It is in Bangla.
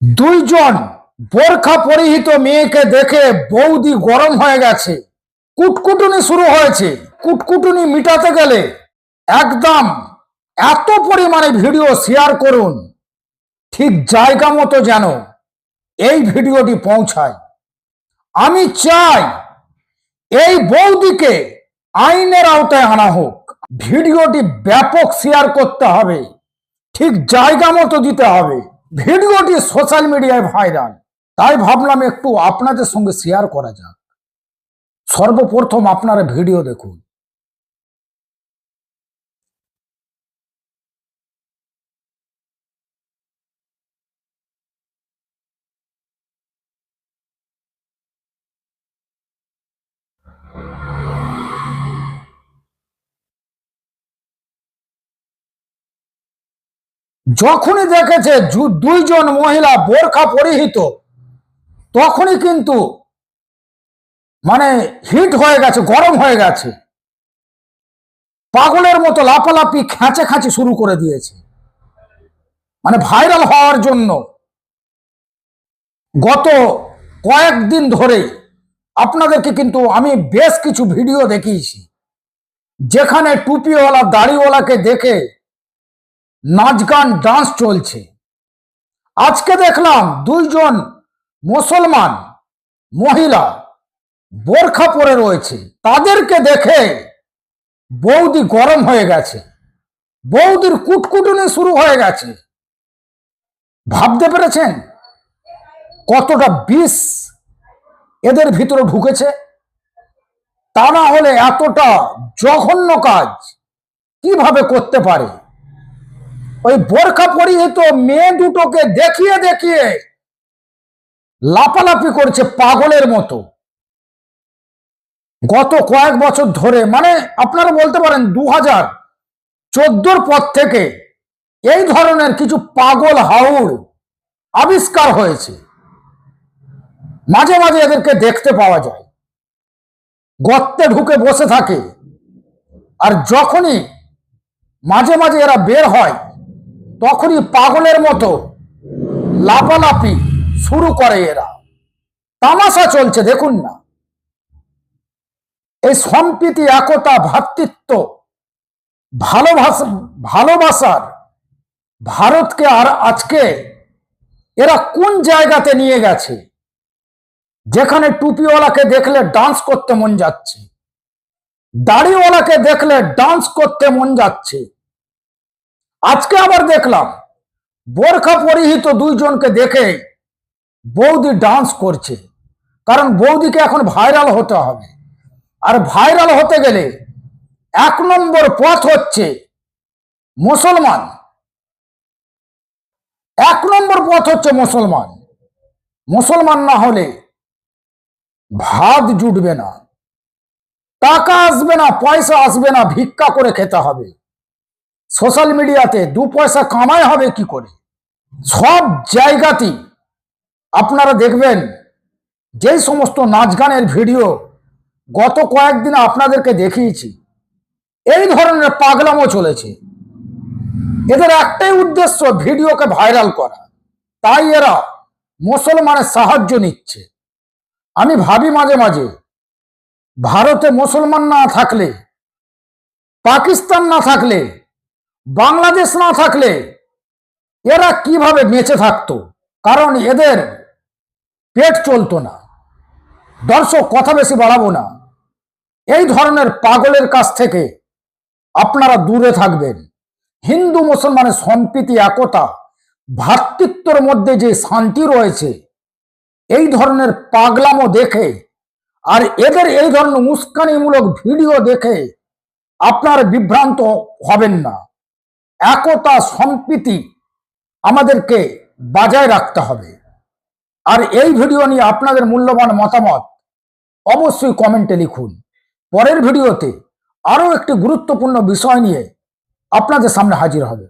দুইজন বোরখা পরিহিত মেয়েকে দেখে বৌদি গরম হয়ে গেছে। কুটকুটুনি শুরু হয়েছে। কুটকুটুনি মিটাতে গেলে একদম এত পরিমাণে ভিডিও শেয়ার করুন, ঠিক জায়গা মতো যেন এই ভিডিওটি পৌঁছায়। আমি চাই এই বৌদিকে আইনের আওতায় আনা হোক। ভিডিওটি ব্যাপক শেয়ার করতে হবে, ঠিক জায়গা মতো দিতে হবে। ভিডিওটি সোশ্যাল মিডিয়ায় ভাইরাল। তাই ভাবলাম একটু আপনাদের সঙ্গে শেয়ার করা যাক। সর্বপ্রথম আপনারা ভিডিও দেখুন। যখনই দেখেছে দুইজন মহিলা বোরখা পরিহিত, তখনই কিন্তু মানে হিট হয়ে গেছে, গরম হয়ে গেছে। পাগলের মতো লাপালাপি খাঁচে খাঁচি শুরু করে দিয়েছে। মানে ভাইরাল হওয়ার জন্য। গত কয়েকদিন ধরে আপনাদেরকে কিন্তু আমি বেশ কিছু ভিডিও দেখিয়েছি। যেখানে টুপিওয়ালা, দাড়িওয়ালাকে দেখে নাচ গান ডান্স চলছে। আজকে দেখলাম দুইজন মুসলমান মহিলা বোরখা পরে রয়েছে। তাদেরকে দেখে বৌদি গরম হয়ে গেছে। বৌদির কুটকুটুনি শুরু হয়ে গেছে। ভাবতে পেরেছেন কতটা বিষ এদের ভিতরে ঢুকেছে? তা না হলে এতটা জঘন্য কাজ কীভাবে করতে পারে? ওই বোরখা পরিহিত মেয়ে দুটোকে দেখিয়ে দেখিয়ে লাপালাপি করছে পাগলের মতো। গত কয়েক বছর ধরে মানে আপনারা বলতে পারেন দু হাজার চোদ্দোর পর থেকে এই ধরনের কিছু পাগল হাউড় আবিষ্কার হয়েছে। মাঝে মাঝে এদেরকে দেখতে পাওয়া যায়। গর্তে ঢুকে বসে থাকে। আর যখনই মাঝে মাঝে এরা বের হয় তখনই পাগলের মতো লাপালাপি শুরু করে এরা। তামাশা চলছে, দেখুন না। এই সম্প্রীতি, একতা, ভ্রাতৃত্ব, ভালোবাসা, ভালোবাসার ভারতকে আর আজকে এরা কোন জায়গাতে নিয়ে গেছে? যেখানে টুপিওয়ালাকে দেখলে ডান্স করতে মন যাচ্ছে, দাড়িওয়ালাকে দেখলে ডান্স করতে মন যাচ্ছে। আজকে আবার দেখলাম, বোরখা পরিহিত দুইজনকে দেখে বৌদি ডান্স করছে। কারণ বৌদিকে এখন ভাইরাল হতে হবে। আর ভাইরাল হতে গেলে এক নম্বর পথ হচ্ছে মুসলমান। এক নম্বর পথ হচ্ছে মুসলমান। মুসলমান না হলে ভাত জুটবে না। টাকা আসবে না, পয়সা আসবে না, ভিক্ষা করে খেতে হবে। সোশ্যাল মিডিয়াতে দু পয়সা কামাই হবে কি করে? সব জায়গাতেই আপনারা দেখবেন যেই সমস্ত নাচ গানের ভিডিও গত কয়েকদিন আপনাদেরকে দেখিয়েছি, এই ধরনের পাগলামও চলেছে। এদের একটাই উদ্দেশ্য ভিডিওকে ভাইরাল করা। তাই এরা মুসলমানের সাহায্য নিচ্ছে। আমি ভাবি মাঝে মাঝে, ভারতে মুসলমান না থাকলে, পাকিস্তান না থাকলে বাংলাদেশ না থাকলে এরা কীভাবে বেঁচে থাকতো? কারণ এদের পেট চলতো না। দর্শক, কথা বেশি বাড়াবো না। এই ধরনের পাগলের কাছ থেকে আপনারা দূরে থাকবেন। হিন্দু, মুসলমানের সম্প্রীতি, একতা, ভ্রাতৃত্বর মধ্যে যে শান্তি রয়েছে, এই ধরনের পাগলামো দেখে আর এদের এই ধরনের উস্কানিমূলক ভিডিও দেখে আপনার বিভ্রান্ত হবেন না। একতা সম্প্রীতি আমাদেরকে বাজায় রাখতে হবে। আর এই ভিডিও নিয়ে আপনাদের মূল্যবান মতামত অবশ্যই কমেন্টে লিখুন। পরের ভিডিওতে আরও একটি গুরুত্বপূর্ণ বিষয় নিয়ে আপনাদের সামনে হাজির হবে।